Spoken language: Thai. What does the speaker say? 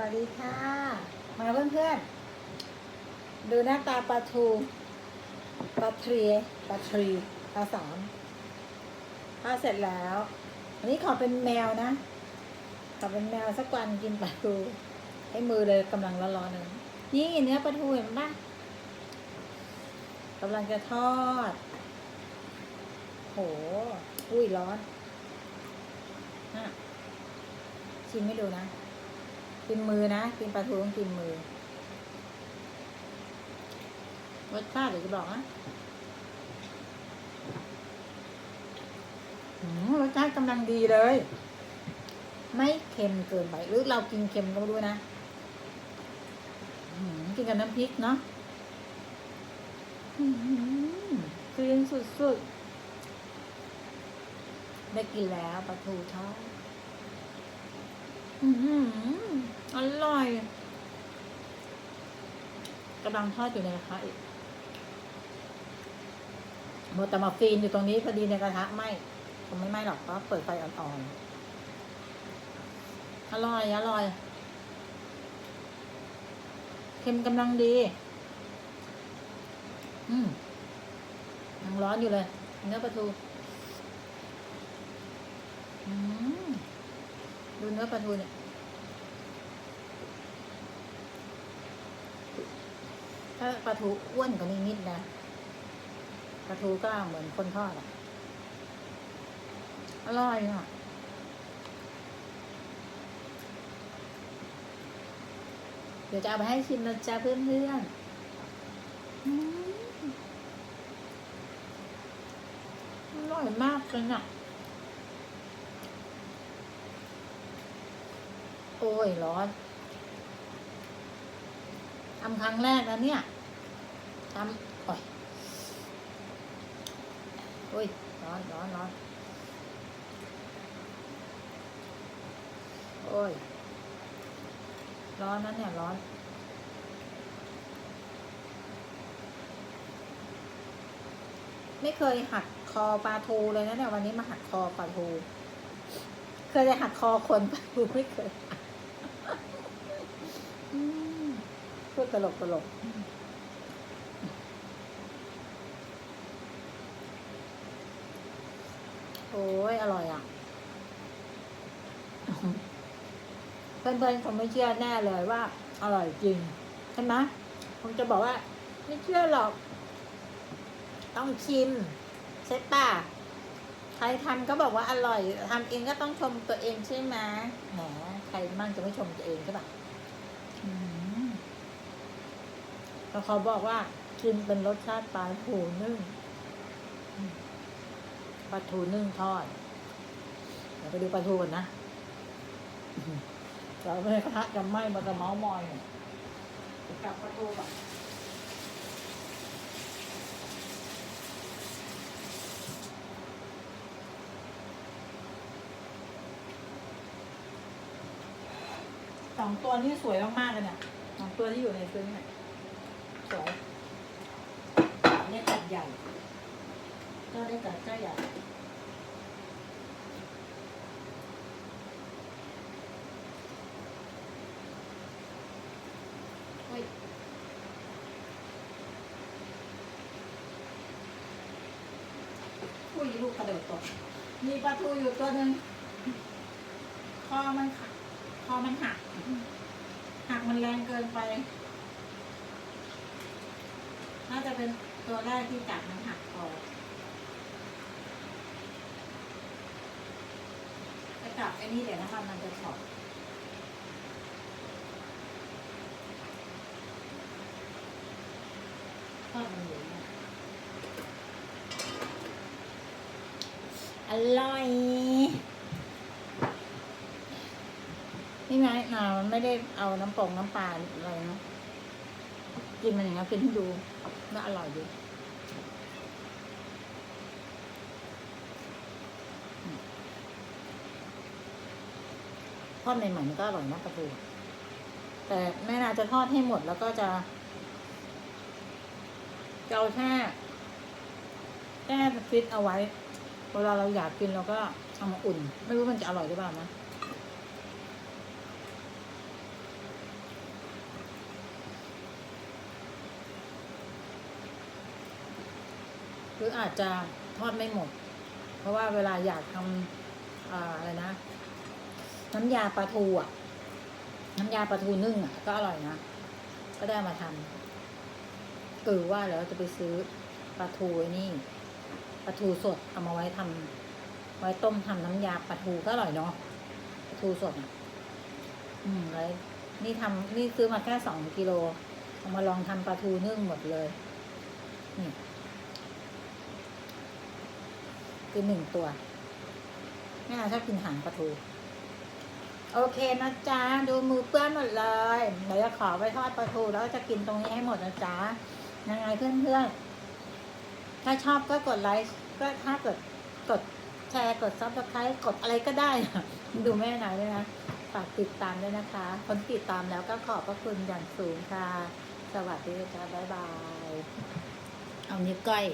วัสดีค่ะ มาเพื่อนๆ ดูหน้าตาปลาทูปลาทรีปลาทรีปลาสามทอดเสร็จแล้ว อันนี้ขอเป็นแมวนะขอเป็นแมวสักวันกินปลาทูให้มือเลยกำลังร้อนๆเลยนี่เนื้อปลาทูเห็นปะกำลังจะทอด โห อุ้ยร้อนอะชิมให้ดูนะ กินมือนะ กินปลาทูต้องกินมือรสชาติเดี๋ยวจะบอกนะรสชาติกำลังดีเลย ไม่เค็มเกินไปหรือเรากินเค็มก็ไม่รู้นะกินกับน้ำพริกเนาะอืมกรีนสุดๆ ได้กินแล้วปลาทูทอด อือหื อร่อยกำลังทอดอยู่ในกระทะอีกหมแต่มาฟีนอยู่ตรงนี้พอดีในกระทะไหมคงไม่ไหมหรอกเพราะเปิดไฟอ่อนๆ อร่อย อร่อย เค็มกำลังดี อืมยังร้อนอยู่เลย เนื้อปลาทู อืม ดูเนื้อปลาทูเนี่ย ถ้าปลาทูอ้วนกว่านี้นิดนะปลาทูก็เหมือนคนทอดอะอร่อยอะเดี๋ยวจะเอาไปให้ชิมนะจ๊ะเพื่อนเพื่อนๆอืมอร่อยมากเลยอะโอ้ยร้อนทำครั้งแรกนะเนี่ย ทำโอ้ยโอ้ยร้อนร้อนร้อนโอ้ย ร้อนนะเนี่ยร้อน ไม่เคยหักคอปลาทูเลยนะเนี่ยวันนี้มาหักคอปลาทู เคยจะหักคอคนปลาทูไม่เคยอืมพูดตลกตลก อ้ยอร่อยอะ เพื่อนๆคงไม่เชื่อแน่เลยว่า อร่อยจริงใช่ไหมผมจะบอกว่า ไม่เชื่อหรอก ต้องชิมใช่ป่ะใครทำก็บอกว่าอร่อยทำเองก็ต้องชมตัวเองใช่ไหมแหมใครมั่งจะไม่ชมตัวเองใช่ป่ะแล้วเขาบอกว่ากินเป็นรสชาติปลาทูนึ่ง ปลาทูนึ่งทอด เดี๋ยวไปดูปลาทูกันนะเราไม่กระทะจะไหม้มันจะเมาส์มอยกลับปลาทูก่อนสองตัวนี้สวยมากๆเลยเนี่ยสองตัวที่อยู่ในซึ้งเนี่ยสวยเนี่ยกัดใหญ่ เจ้าได้กัดเจ้าใหญ่เฮ้ยอุ้ยลูกกระโดดตกมีปลาทูอยู่ตัวหนึ่งคอมันหักคอมันหัก หักมันแรงเกินไป น่าจะเป็นตัวแรกที่จับมันหักคอ จะจับไอ้นี่เดี๋ยวนะคะมันจะช็อตทอดมันอยู่เนี่ยอร่อย นี่ไงอ่ามันไม่ได้เอาน้ำปงน้ำปลาอะไรนะกินมันอย่างนี้นกินให้ดูน่าอร่อยดี ทอดใหม่ๆมันก็อร่อยนะปลาทูแต่แม่นาจะทอดให้หมดแล้วก็จะจะเอาแค่แค่ฟิตเอาไว้เวลาเราอยากกินเราก็เอามาอุ่น ไม่รู้มันจะอร่อยหรือเปล่านะหรืออาจจะทอดไม่หมด เพราะว่าเวลาอยากทำอะไรนะ น้ำยาปลาทูอะ น้ำยาปลาทูนึ่งอะ ก็อร่อยนะ ก็ได้มาทำเออว่าแล้วจะไปซื้อปลาทูไอ้นี่ปลาทูสดเอามาไว้ทำไว้ต้มทำน้ำยาปลาทูก็อร่อยเนาะปลาทูสดอะ อืมเลยนี่ทำนี่ซื้อมาแค่สองกิโลเอามาลองทำปลาทูนึ่งหมดเลย นี่คือหนึ่งตัวแม่ชอบกินหางปลาทู โอเคนะจ๊ะ ดูมือเปื้อนหมดเลยเดี๋ยวจะขอไปทอดปลาทูแล้วจะกินตรงนี้ให้หมดนะจ๊ะยังไงเพื่อนๆ ถ้าชอบก็กดไลค์ก็ถ้ากดกดแชร์กดซับสไครต์กดอะไรก็ได้ ดูแม่หน่อยด้วยนะ ฝากติดตามด้วยนะคะ คนติดตามแล้วก็ขอบพระคุณอย่างสูงค่ะ สวัสดีค่ะบ๊ายบาย เอานิ้วก้อย